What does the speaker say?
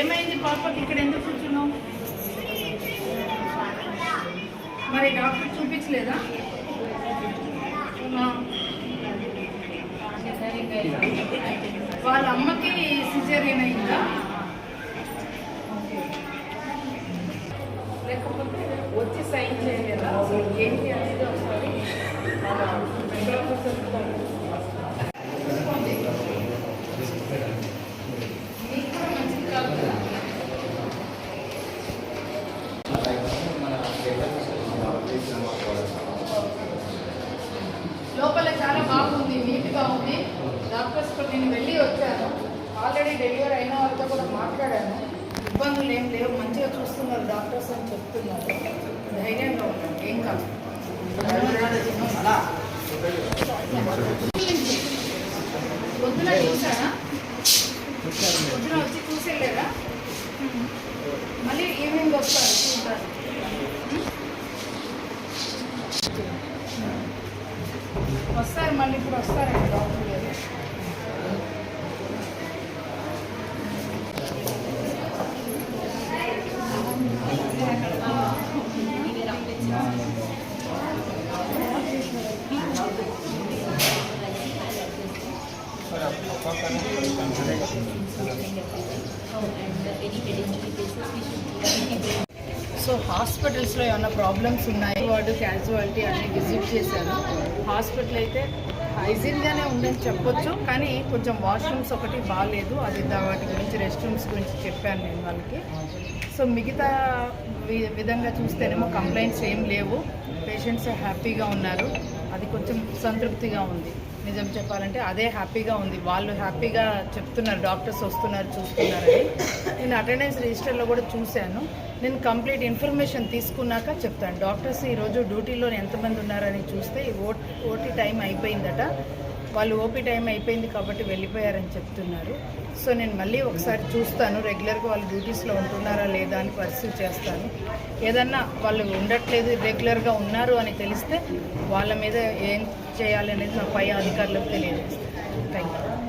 ఏమైంది పాపకి ఇక్కడ ఎందుకు కూర్చున్నావు? మరి డాక్టర్ చూపించలేదా? వాళ్ళ అమ్మకి సిజేరియన్ అయిందా లేకపోతే వచ్చి సైన్ చేయలేదా? అసలు ఏంటి అనేది ఒకసారి డాక్టర్స్ కూడా నేను వెళ్ళి వచ్చాను. ఆల్రెడీ డెలివరీ అయిన వాళ్ళతో కూడా మాట్లాడాను. ఇబ్బందులు ఏం లేవు మంచిగా చూస్తున్నారు డాక్టర్స్ అని చెప్తున్నారు. ధైర్యంగా ఉన్నాను ఏం కాదు. పొద్దున చూసారా పొద్దున వచ్చి చూసేలేరా మళ్ళీ ఈవినింగ్ వస్తారు వస్తారు మళ్ళీ ఇప్పుడు వస్తారండి డాక్టర్ గారు సో హాస్పిటల్స్లో ఏమైనా ప్రాబ్లమ్స్ ఉన్నాయి? వాడు క్యాజువాలిటీ అన్ని విజిట్ చేశాను. హాస్పిటల్ అయితే హైజీన్గానే ఉందని చెప్పొచ్చు కానీ కొంచెం వాష్రూమ్స్ ఒకటి బాగాలేదు. అది వాటి గురించి రెస్ట్ రూమ్స్ గురించి చెప్పాను నేను వాళ్ళకి. సో మిగతా వి- విధంగా చూస్తేనేమో కంప్లైంట్స్ ఏం లేవు. పేషెంట్స్ హ్యాపీగా ఉన్నారు. అది కొంచెం సంతృప్తిగా ఉంది. నిజం చెప్పాలంటే అదే హ్యాపీగా ఉంది. వాళ్ళు హ్యాపీగా చెప్తున్నారు డాక్టర్స్ వస్తున్నారు చూస్తున్నారని నేను అటెండెన్స్ రిజిస్టర్లో కూడా చూశాను. నేను కంప్లీట్ ఇన్ఫర్మేషన్ తీసుకున్నాక చెప్తాను. డాక్టర్స్ ఈరోజు డ్యూటీలో ఎంతమంది ఉన్నారని చూస్తే ఓ ఓటీ టైం అయిపోయిందట. వాళ్ళు ఓపీ టైం అయిపోయింది కాబట్టి వెళ్ళిపోయారని చెప్తున్నారు. సో నేను మళ్ళీ ఒకసారి చూస్తాను. రెగ్యులర్గా వాళ్ళు డ్యూటీస్లో ఉంటున్నారా లేదా అని పర్సీవ్ చేస్తాను. ఏదన్నా వాళ్ళు ఉండట్లేదు రెగ్యులర్గా ఉన్నారు అని తెలిస్తే వాళ్ళ మీద ఏం చేయాలి అనేది నా పై అధికారులకు తెలియజేస్తాను. Thank you